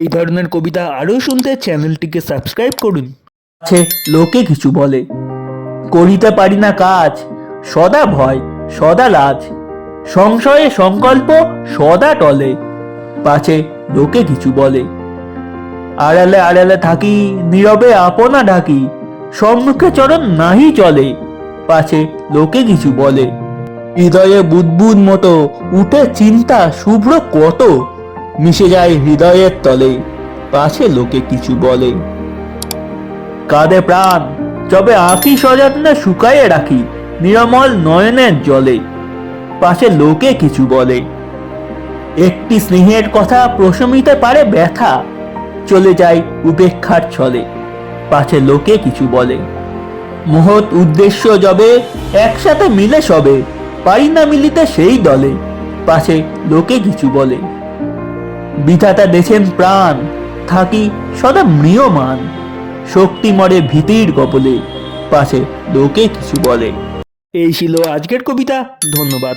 এই ধরনের কবিতা আরও শুনতে চ্যানেলটিকে সাবস্ক্রাইব করুন। আছে লোকে কিছু বলে, করিতে পারি না কাজ, সদা ভয়, সদা লাজ, সংশয়ে সংকল্প সদা টলে, পাছে লোকে কিছু বলে, আড়ালে আড়ালে থাকি, নীরবে আপনা ঢাকি, সম্মুখে চরণ নাহি চলে, পাছে লোকে কিছু বলে, হৃদয়ে বুদবুদ মতো উঠে চিন্তা শুভ্র কত মিশে যায় হৃদয়ের তলে, পাছে লোকে কিছু বলে। কাঁদে প্রাণ, তবে আঁখি সযত্নে শুকায়ে রাখি, নিরমল নয়নের জলে পাশে লোকে কিছু বলে। একটি স্নেহের কথা প্রশমিতে পারে ব্যথা, চলে যায় উপেক্ষার ছলে, পাছে লোকে কিছু বলে। মহৎ উদ্দেশ্য যবে একসাথে মিলে সবে, পারি না মিলিতে সেই দলে, পাছে লোকে কিছু বলে। বিধাতা দেশেন প্রাণ, থাকি সদা মৃয়মান শক্তি মরে ভীতির কপলে পাশে লোকে কিছু বলে। এই ছিল আজকের কবিতা, ধন্যবাদ।